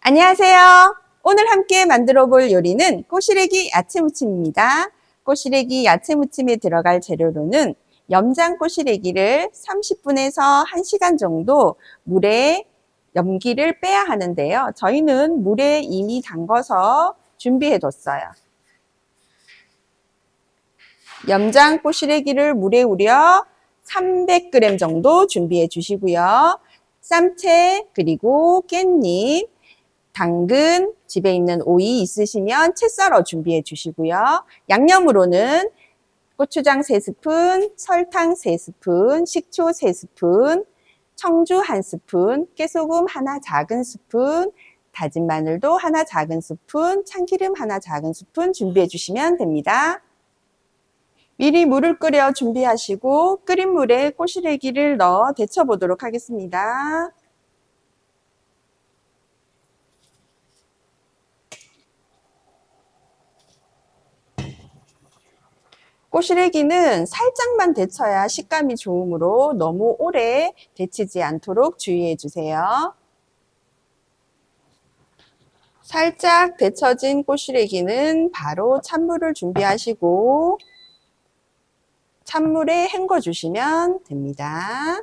안녕하세요. 오늘 함께 만들어 볼 요리는 꼬시래기 야채 무침입니다. 꼬시래기 야채 무침에 들어갈 재료로는 염장 꼬시래기를 30분에서 1시간 정도 물에 염기를 빼야 하는데요. 저희는 물에 이미 담궈서 준비해 뒀어요. 염장 꼬시래기를 물에 우려 300g 정도 준비해 주시고요. 쌈채 그리고 깻잎, 당근, 집에 있는 오이 있으시면 채 썰어 준비해 주시고요. 양념으로는 고추장 3스푼, 설탕 3스푼, 식초 3스푼, 청주 1스푼, 깨소금 하나 작은 스푼, 다진 마늘도 하나 작은 스푼, 참기름 하나 작은 스푼 준비해 주시면 됩니다. 미리 물을 끓여 준비하시고 끓인 물에 꼬시래기를 넣어 데쳐 보도록 하겠습니다. 꼬시래기는 살짝만 데쳐야 식감이 좋으므로 너무 오래 데치지 않도록 주의해 주세요. 살짝 데쳐진 꼬시래기는 바로 찬물을 준비하시고 찬물에 헹궈 주시면 됩니다.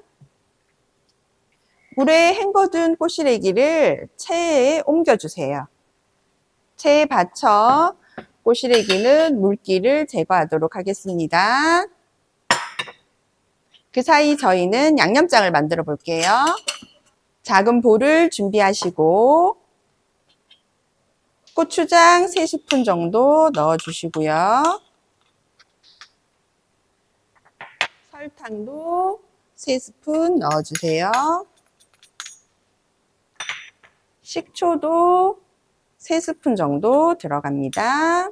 물에 헹궈둔 꼬시래기를 체에 옮겨 주세요. 체에 받쳐 꼬시래기는 물기를 제거하도록 하겠습니다. 그 사이 저희는 양념장을 만들어 볼게요. 작은 볼을 준비하시고 고추장 3스푼 정도 넣어 주시고요. 설탕도 3스푼 넣어 주세요. 식초도 3스푼 정도 들어갑니다.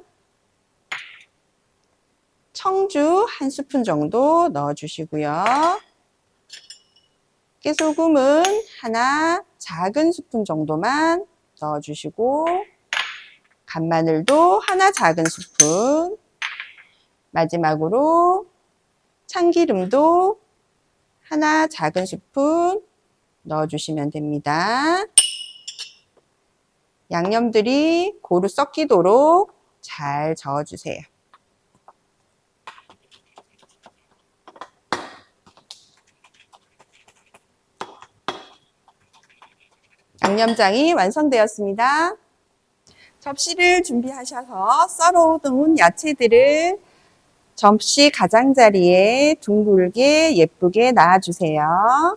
청주 1스푼 정도 넣어 주시고요. 깨소금은 하나 작은 스푼 정도만 넣어 주시고 간마늘도 하나 작은 스푼 마지막으로 참기름도 하나 작은 스푼 넣어 주시면 됩니다. 양념들이 고루 섞이도록 잘 저어주세요. 양념장이 완성되었습니다. 접시를 준비하셔서 썰어놓은 야채들을 접시 가장자리에 둥글게 예쁘게 놔주세요.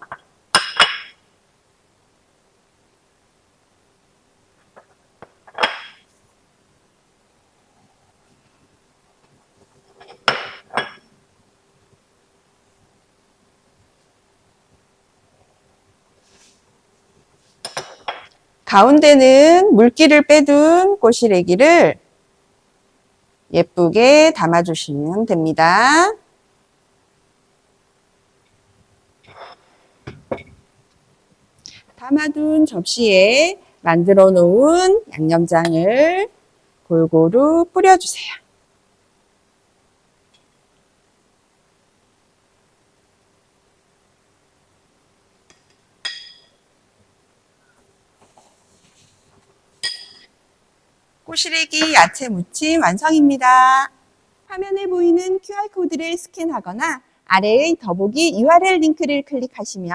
가운데는 물기를 빼둔 꼬시래기를 예쁘게 담아주시면 됩니다. 담아둔 접시에 만들어 놓은 양념장을 골고루 뿌려주세요. 꼬시래기 야채 무침 완성입니다. 화면에 보이는 QR코드를 스캔하거나 아래의 더보기 URL 링크를 클릭하시면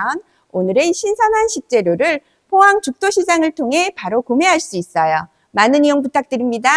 오늘의 신선한 식재료를 포항 죽도시장을 통해 바로 구매할 수 있어요. 많은 이용 부탁드립니다.